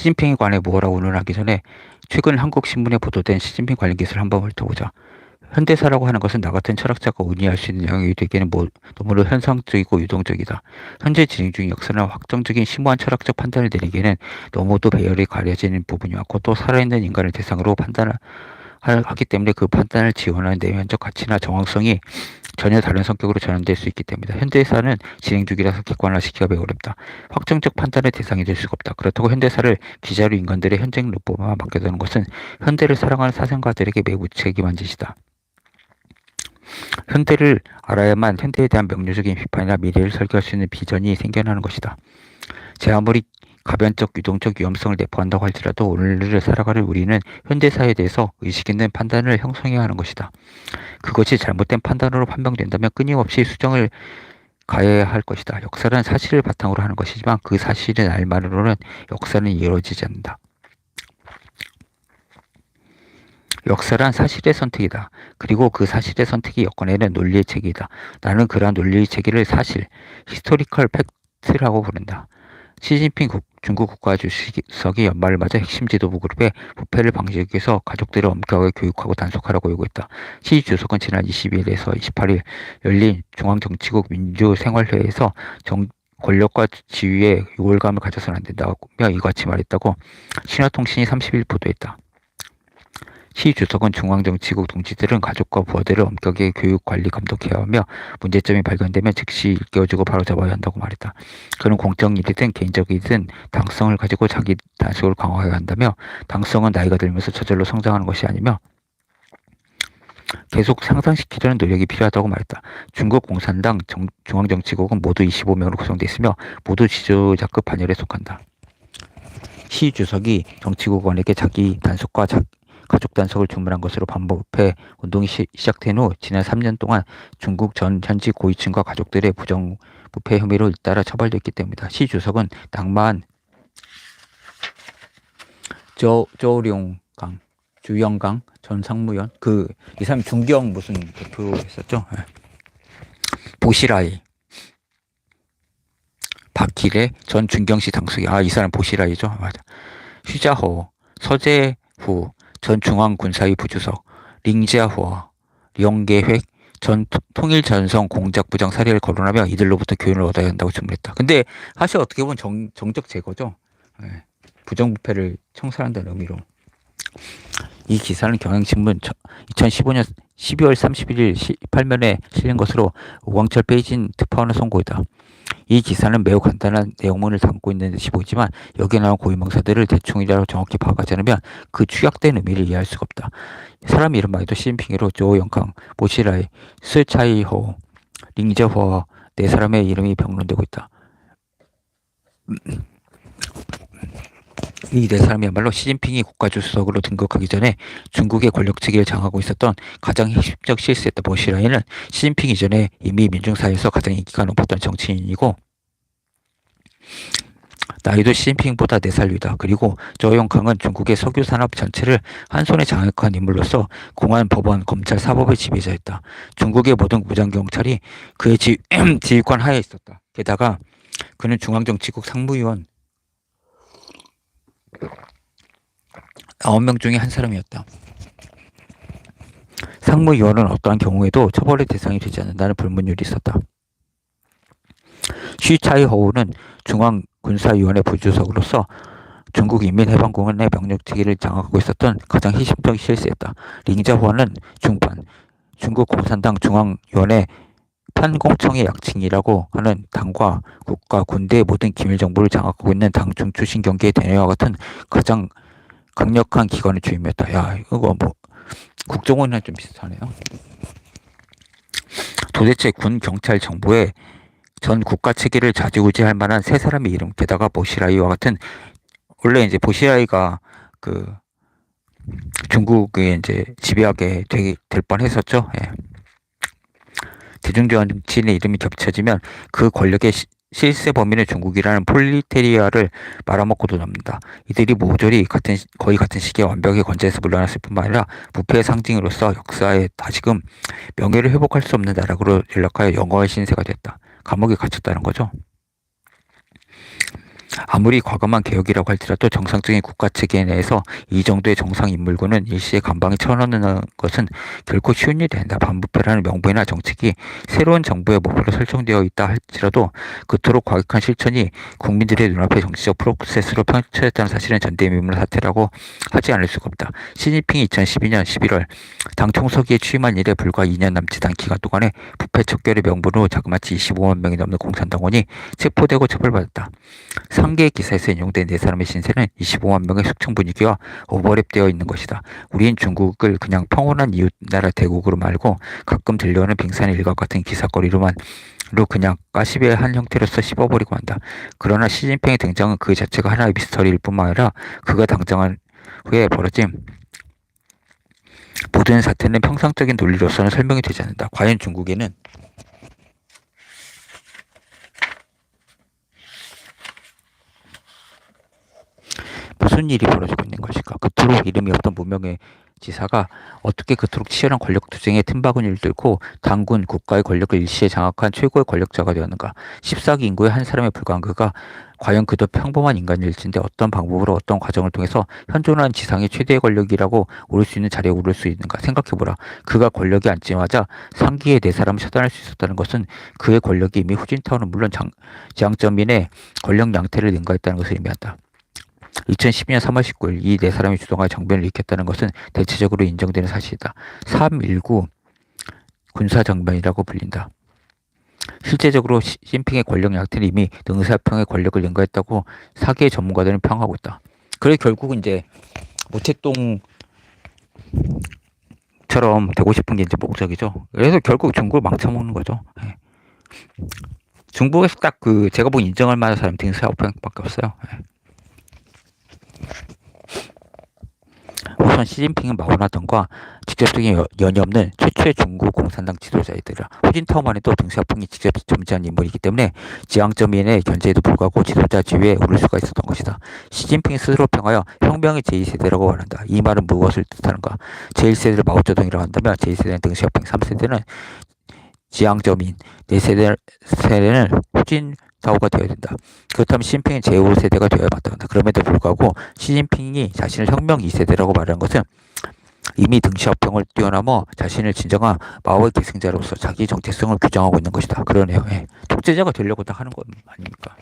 시진핑에 관해 뭐라고 운운하기 전에 최근 한국 신문에 보도된 시진핑 관련 기사를 한번 훑어보자. 현대사라고 하는 것은 나 같은 철학자가 운이할 수 있는 영역이 되기에는 뭐, 너무나 현상적이고 유동적이다. 현재 진행 중인 역사나 확정적인 심오한 철학적 판단을 내리기에는 너무도 배열이 가려지는 부분이 많고 또 살아있는 인간을 대상으로 판단을 하기 때문에 그 판단을 지원하는 내면적 가치나 정황성이 전혀 다른 성격으로 전환될 수 있기 때문이다. 현대사는 진행 중이라서 객관화시키기가 매우 어렵다. 확정적 판단의 대상이 될 수가 없다. 그렇다고 현대사를 기자로 인간들의 현장 루포만 맡겨두는 것은 현대를 사랑하는 사생가들에게 매우 무책임한 짓이다. 현대를 알아야만 현대에 대한 명료적인 비판이나 미래를 설계할 수 있는 비전이 생겨나는 것이다. 제 아무리 가변적 유동적 위험성을 내포한다고 할지라도 오늘을 살아가는 우리는 현대사에 대해서 의식 있는 판단을 형성해야 하는 것이다. 그것이 잘못된 판단으로 판명된다면 끊임없이 수정을 가해야 할 것이다. 역사는 사실을 바탕으로 하는 것이지만 그 사실의 날만으로는 역사는 이루어지지 않는다. 역사란 사실의 선택이다. 그리고 그 사실의 선택이 여건에는 논리의 체계이다. 나는 그러한 논리의 체계를 사실, 히스토리컬 팩트라고 부른다. 시진핑 국, 중국 국가주석이 연말을 맞아 핵심 지도부 그룹에 부패를 방지하기 위해서 가족들을 엄격하게 교육하고 단속하라고 요구했다. 시 주석은 지난 22일에서 28일 열린 중앙정치국 민주생활회에서 정, 권력과 지위에 우월감을 가져서는 안 된다며 이같이 말했다고 신화통신이 30일 보도했다. 시 주석은 중앙정치국 동지들은 가족과 부하들을 엄격하게 교육, 관리, 감독해야 하며 문제점이 발견되면 즉시 일깨워주고 바로잡아야 한다고 말했다. 그는 공적 일이든 개인적 이든 당성을 가지고 자기 단속을 강화해야 한다며 당성은 나이가 들면서 저절로 성장하는 것이 아니며 계속 상상시키려는 노력이 필요하다고 말했다. 중국 공산당 정, 중앙정치국은 모두 25명으로 구성되어 있으며 모두 지도자급 반열에 속한다. 시 주석이 정치국원에게 자기 단속과 자, 가족 단속을 주문한 것으로 반복해 운동이 시, 작된 후 지난 3년 동안 중국 전 현지 고위층과 가족들의 부정 부패 혐의로 잇따라 처벌됐기 때문이다. 시 주석은 낭만 조 조룡강 주영강 전 상무위원 그이 사람 중경 무슨 대표했었죠. 네. 보시라이 박기래 전 중경시 당수기 아이 사람 보시라이죠. 맞아. 휘자호 서재후 전 중앙군사위 부주석, 링지아호, 령계획 전 통일전성 공작부장 사례를 거론하며 이들로부터 교훈을 얻어야 한다고 주문했다. 근데 사실 어떻게 보면 정, 정적 제거죠. 네. 부정부패를 청산한다는 의미로. 이 기사는 경향신문 2015년 12월 31일 18면에 실린 것으로 오광철 베이진 특파원을 선고했다. 이 기사는 매우 간단한 내용문을 담고 있는 듯이 보이지만 여기에 나온 고유명사들을 대충이라고 정확히 파악하지 않으면 그 축약된 의미를 이해할 수가 없다. 사람 이름 말도 시진핑으로 조 영캉, 모시라이, 스차이호, 링제호 네 사람의 이름이 병론되고 있다. 이 네 사람이야말로 시진핑이 국가주석으로 등극하기 전에 중국의 권력 체계를 장하고 있었던 가장 핵심적 실세였던 모시라이는 시진핑 이전에 이미 민중사회에서 가장 인기가 높았던 정치인이고 나이도 시진핑보다 4살 위다. 그리고 조영강은 중국의 석유 산업 전체를 한 손에 장악한 인물로서 공안, 법원, 검찰, 사법의 지배자였다. 중국의 모든 무장 경찰이 그의 지, 지휘권 하에 있었다. 게다가 그는 중앙정치국 상무위원 9명 중에 한 사람이었다. 상무위원은 어떠한 경우에도 처벌의 대상이 되지 않는다는 불문율이 있었다. 쉬차이 허우는 중앙군사위원회 부주석으로서 중국 인민해방공원의 명령체계를 장악하고 있었던 가장 핵심적인 실세였다. 링자화는 중판, 중국 공산당 중앙위원회 판공청의 약칭이라고 하는 당과 국가, 군대의 모든 기밀 정보를 장악하고 있는 당 중 추신 경계의 대내와 같은 가장 강력한 기관을 주임했다. 야, 이거 뭐 국정원이랑 좀 비슷하네요. 도대체 군 경찰 정보에 전 국가 체계를 좌지우지할 만한 세 사람의 이름, 게다가 보시라이와 같은 원래 이제 보시라이가 그 중국에 이제 지배하게 되, 될 뻔했었죠. 예. 대중정치인의 이름이 겹쳐지면 그 권력의 시, 실세 범인은 중국이라는 폴리테리아를 말아먹고도 남는다. 이들이 모조리 같은 거의 같은 시기에 완벽히 건재해서 물러났을 뿐만 아니라 부패의 상징으로서 역사에 다시금 명예를 회복할 수 없는 나라로 연락하여 영어의 신세가 됐다. 감옥에 갇혔다는 거죠. 아무리 과감한 개혁이라고 할지라도 정상적인 국가 체계 내에서 이 정도의 정상 인물군은 일시에 감방에 쳐넣는 것은 결코 쉬운 일이 아니다. 반부패라는 명분이나 정책이 새로운 정부의 목표로 설정되어 있다 할지라도 그토록 과격한 실천이 국민들의 눈앞에 정치적 프로세스로 펼쳐졌다는 사실은 전대미문 사태라고 하지 않을 수가 없다. 시진핑이 2012년 11월 당 총서기에 취임한 이래 불과 2년 남짓 한 기간 동안에 부패 척결의 명분으로 자그마치 25만 명이 넘는 공산당원이 체포되고 처벌받았다. 상계의 기사에서 인용된 네 사람의 신세는 25만 명의 숙청 분위기와 오버랩되어 있는 것이다. 우린 중국을 그냥 평온한 이웃 나라 대국으로 말고 가끔 들려오는 빙산의 일과 같은 기사거리로만 로 그냥 가시비의 한 형태로서 씹어버리고 한다. 그러나 시진핑의 등장은 그 자체가 하나의 미스터리일 뿐만 아니라 그가 당장한 후에 벌어진 모든 사태는 평상적인 논리로서는 설명이 되지 않는다. 과연 중국에는 무슨 일이 벌어지고 있는 것일까? 그토록 이름이 없던 무명의 지사가 어떻게 그토록 치열한 권력 투쟁에 틈바구니를 뚫고 당군 국가의 권력을 일시에 장악한 최고의 권력자가 되었는가? 14기 인구의 한 사람에 불과한 그가 과연 그도 평범한 인간일진데 어떤 방법으로 어떤 과정을 통해서 현존하는 지상의 최대의 권력이라고 오를 수 있는 자리에 오를 수 있는가 생각해보라. 그가 권력에 앉자마자 상기에 네 사람을 처단할 수 있었다는 것은 그의 권력이 이미 후진타오는 물론 장, 지향점인의 권력 양태를 능가했다는 것을 의미한다. 2012년 3월 19일 이 네 사람이 주동하여 정변을 일으켰다는 것은 대체적으로 인정되는 사실이다. 319 군사 정변이라고 불린다. 실제적으로 시진핑의 권력 양태는 이미 능사평의 권력을 능가했다고 사계 전문가들은 평하고 있다. 그래 결국은 이제 모택동처럼 되고 싶은 게 이제 목적이죠. 그래서 결국 중국을 망쳐먹는 거죠. 예. 중국에서 딱 그 제가 보기 인정할 만한 사람 등사평밖에 없어요. 예. 우선 시진핑은 마오나당과 직접적인 연이 없는 최초의 중국 공산당 지도자이더라. 후진타오만 해도 등샤풍이 직접 점지한 인물이기 때문에 지향점인의 견제에도 불구하고 지도자 지위에 오를 수가 있었던 것이다. 시진핑이 스스로 평하여 혁명의 제2세대라고 말한다. 이 말은 무엇을 뜻하는가? 제1세대를 마오쩌둥이라고 한다면 제2세대는 등샤풍, 3세대는 지향점인, 4세대, 세대는 후진 사고가 되어야 된다. 그렇다면 시진핑은 제5세대가 되어야 마땅하다. 그럼에도 불구하고 시진핑이 자신을 혁명 2세대라고 말하는 것은 이미 등시합평을 뛰어넘어 자신을 진정한 마오의 계승자로서 자기 정체성을 규정하고 있는 것이다. 그러네요. 예. 독재자가 되려고 딱 하는 건 아닙니까?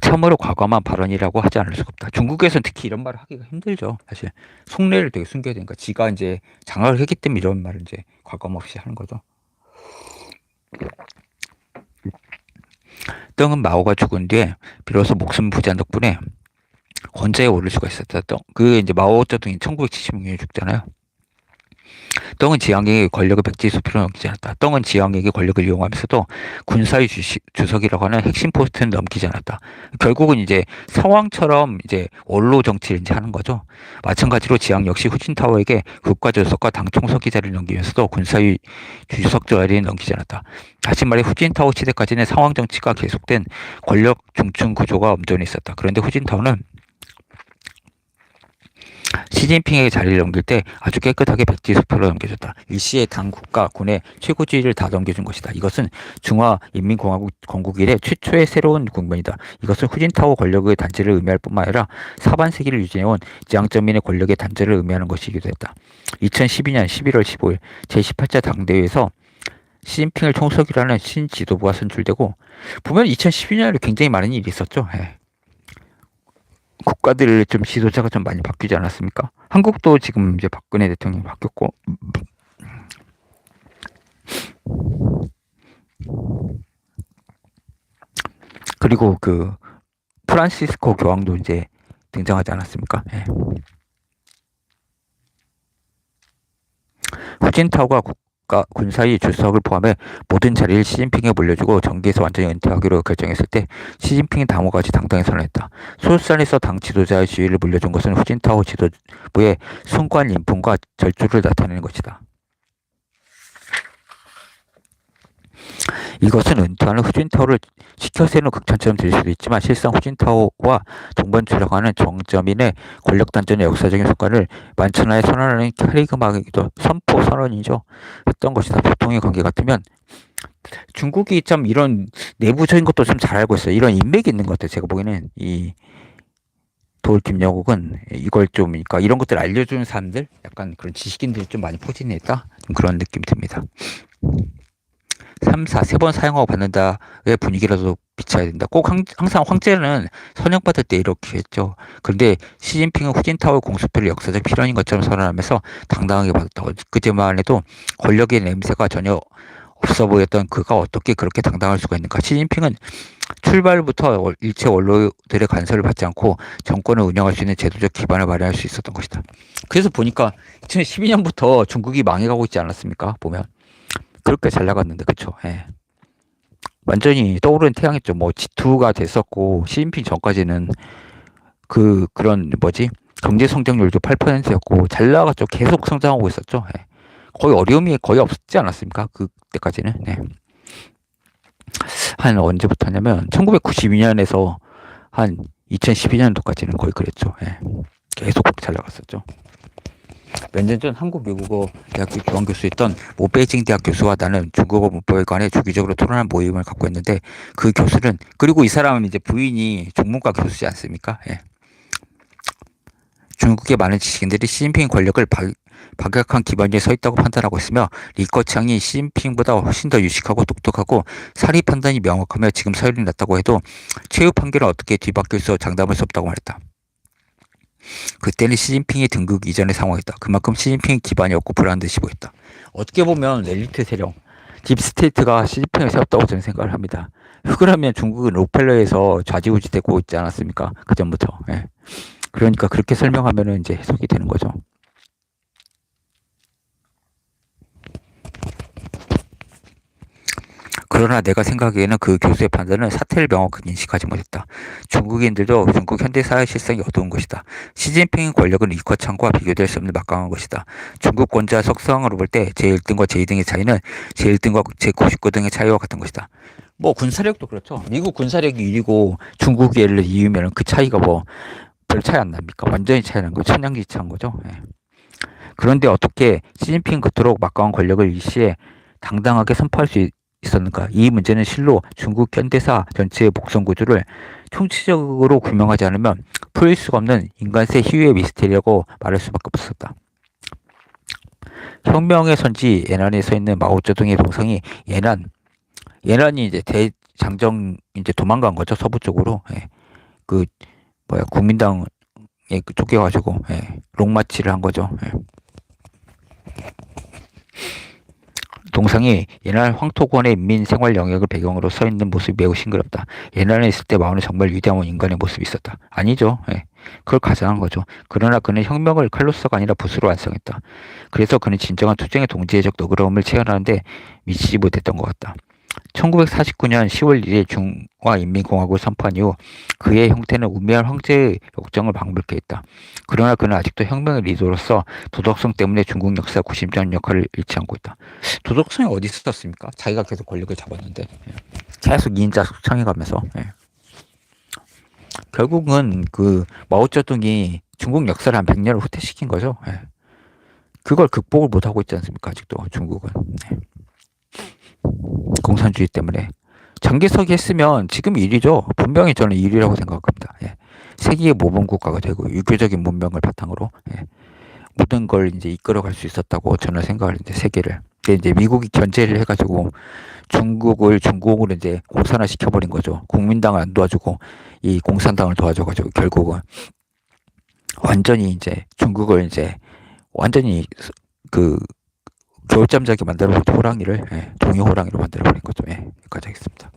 참으로 과감한 발언이라고 하지 않을 수가 없다. 중국에서는 특히 이런 말을 하기가 힘들죠. 사실 속내를 되게 숨겨야 되니까 지가 이제 장악을 했기 때문에 이런 말을 이제 과감 없이 하는 거죠. 떵은 마오가 죽은 뒤에 비로소 목숨 부지한 덕분에 권좌에 오를 수가 있었다. 떵. 그 이제 마오 쩌둥이 1976년에 죽잖아요. 떵은 지향에게 권력을 백지 수표로 넘기지 않았다. 떵은 지향에게 권력을 이용하면서도 군사위 주시, 주석이라고 하는 핵심 포스트는 넘기지 않았다. 결국은 이제 상황처럼 이제 원로 정치를 이제 하는 거죠. 마찬가지로 지향 역시 후진타오에게 국가 주석과 당 총석기 자리를 넘기면서도 군사위 주석 자리를 넘기지 않았다. 다시 말해 후진타오 시대까지는 상황 정치가 계속된 권력 중층 구조가 엄존해 있었다. 그런데 후진타오는 시진핑에게 자리를 넘길 때 아주 깨끗하게 백지 수표로 넘겨줬다. 일시에 당 국가 군의 최고지위를 다 넘겨준 것이다. 이것은 중화 인민공화국 건국 이래 최초의 새로운 국면이다. 이것은 후진타오 권력의 단절을 의미할 뿐만 아니라 사반세기를 유지해온 지향점민의 권력의 단절을 의미하는 것이기도 했다. 2012년 11월 15일 제18차 당대회에서 시진핑을 총석이라는 신지도부가 선출되고 보면 2012년에 굉장히 많은 일이 있었죠. 예. 국가들 좀 지도자가 좀 많이 바뀌지 않았습니까? 한국도 지금 이제 박근혜 대통령이 바뀌었고 그리고 그 프란시스코 교황도 이제 등장하지 않았습니까? 예. 후진타오가 국 가 군사위 주석을 포함해 모든 자리를 시진핑에 물려주고 정계에서 완전히 은퇴하기로 결정했을 때 시진핑이 당호까지 당당히 선언했다. 소수산에서 당 지도자의 지위를 물려준 것은 후진타오 지도부의 순관 인품과 절주를 나타내는 것이다. 이것은 은퇴하는 후진타오를 시켜세우는 극찬처럼 들릴 수도 있지만 실상 후진타오와 동반주라고 는 정점인의 권력 단전의 역사적인 성과를 만천하에 선언하는 캐리그마기도 선포 선언이죠. 했던 것이다. 보통의 관계 같으면 중국이 참 이런 내부적인 것도 좀 잘 알고 있어요. 이런 인맥이 있는 것 같아요. 제가 보기에는 이 도울 김영욱은 이걸 좀 그러니까 이런 것들 을 알려주는 사람들 약간 그런 지식인들이 좀 많이 포진해 있다 좀 그런 느낌이 듭니다. 3, 4, 세 번 사용하고 받는다의 분위기라도 비춰야 된다. 꼭 항, 항상 황제는 선영받을 때 이렇게 했죠. 그런데 시진핑은 후진타오 공수표를 역사적 필연인 것처럼 선언하면서 당당하게 받았다. 그제만 해도 권력의 냄새가 전혀 없어 보였던 그가 어떻게 그렇게 당당할 수가 있는가. 시진핑은 출발부터 일체 원로들의 간섭을 받지 않고 정권을 운영할 수 있는 제도적 기반을 마련할 수 있었던 것이다. 그래서 보니까 2012년부터 중국이 망해가고 있지 않았습니까? 보면. 그렇게 잘 나갔는데, 그쵸? 예. 완전히 떠오르는 태양이죠. 뭐, G2가 됐었고, 시진핑 전까지는 그, 그런, 뭐지? 경제 성장률도 8%였고, 잘 나갔죠. 계속 성장하고 있었죠. 예. 거의 어려움이 거의 없지 않았습니까? 그때까지는. 네. 한 언제부터냐면 1992년에서 한 2012년도까지는 거의 그랬죠. 예. 계속 잘 나갔었죠. 몇 년 전 한국 외국어 대학교 교환 교수였던 모 베이징 대학 교수와 나는 중국어 문법에 관해 주기적으로 토론한 모임을 갖고 있는데 그 교수는 그리고 이 사람은 이제 부인이 종문과 교수지 않습니까? 예. 중국의 많은 지식인들이 시진핑 권력을 박, 박약한 기반 위에 서 있다고 판단하고 있으며 리커창이 시진핑보다 훨씬 더 유식하고 똑똑하고 사리 판단이 명확하며 지금 서열이 낮다고 해도 최후 판결은 어떻게 뒤바뀔 수 장담할 수 없다고 말했다. 그때는 시진핑의 등극 이전의 상황이다. 그만큼 시진핑의 기반이 없고 불안한 듯이 보였다. 어떻게 보면 엘리트 세력, 딥스테이트가 시진핑을 세웠다고 저는 생각을 합니다. 그러면 중국은 록펠러에서 좌지우지되고 있지 않았습니까? 그 전부터. 예. 그러니까 그렇게 설명하면 이제 해석이 되는 거죠. 그러나 내가 생각하기에는 그 교수의 판단은 사태를 명확하게 인식하지 못했다. 중국인들도 중국 현대사의 실상이 어두운 것이다. 시진핑의 권력은 리커창과 비교될 수 없는 막강한 것이다. 중국 권자 석성으로 볼 때 제1등과 제2등의 차이는 제1등과 제99등의 차이와 같은 것이다. 뭐 군사력도 그렇죠. 미국 군사력이 1위고 중국이 예를 2위면 그 차이가 뭐 별 차이 안 납니까? 완전히 차이 난 거, 천냥지차인 거죠. 예. 그런데 어떻게 시진핑 그토록 막강한 권력을 일시에 당당하게 선포할 수 있, 있었는가? 이 문제는 실로 중국 현대사 전체의 목성 구조를 총체적으로 규명하지 않으면 풀릴 수가 없는 인간세 희유의 미스테리라고 말할 수밖에 없었다. 혁명의 선지 예난에 서 있는 마오쩌둥의 동상이 예난 예난이 이제 대장정 이제 도망간 거죠 서부 쪽으로 예. 그 뭐야 국민당에 쫓겨가지고 예. 롱마치를 한 거죠. 예. 동상이 옛날 황토권의 인민 생활 영역을 배경으로 서 있는 모습이 매우 싱그럽다. 옛날에 있을 때 마오는 정말 위대한 인간의 모습이 있었다. 아니죠. 예. 그걸 가장한 거죠. 그러나 그는 혁명을 칼로서가 아니라 붓으로 완성했다. 그래서 그는 진정한 투쟁의 동지애적 너그러움을 체현하는데 미치지 못했던 것 같다. 1949년 10월 1일 중화인민공화국을 선포한 이후 그의 형태는 우매한 황제의 역정을 방불케 했다. 그러나 그는 아직도 혁명의 리더로서 도덕성 때문에 중국 역사 90년 역할을 잃지 않고 있다. 도덕성이 어디 있었습니까? 자기가 계속 권력을 잡았는데 예. 계속 이인자 숙청해가면서 예. 결국은 그 마오쩌둥이 중국 역사를 한 100년을 후퇴시킨 거죠. 예. 그걸 극복을 못하고 있지 않습니까? 아직도 중국은. 네. 공산주의 때문에 장기석이 했으면 지금 1위죠. 분명히 저는 1위라고 생각합니다. 예. 세계의 모범 국가가 되고 유교적인 문명을 바탕으로 예. 모든 걸 이제 이끌어갈 수 있었다고 저는 생각을 이제 세계를. 근데 이제 미국이 견제를 해가지고 중국을 중국으로 이제 공산화 시켜버린 거죠. 국민당을 안 도와주고 이 공산당을 도와줘가지고 결국은 완전히 이제 중국을 이제 완전히 그 겨울잠자기 만들어버린 호랑이를 예, 동해 호랑이로 만들어 버린 거죠. 예, 여기까지 하겠습니다.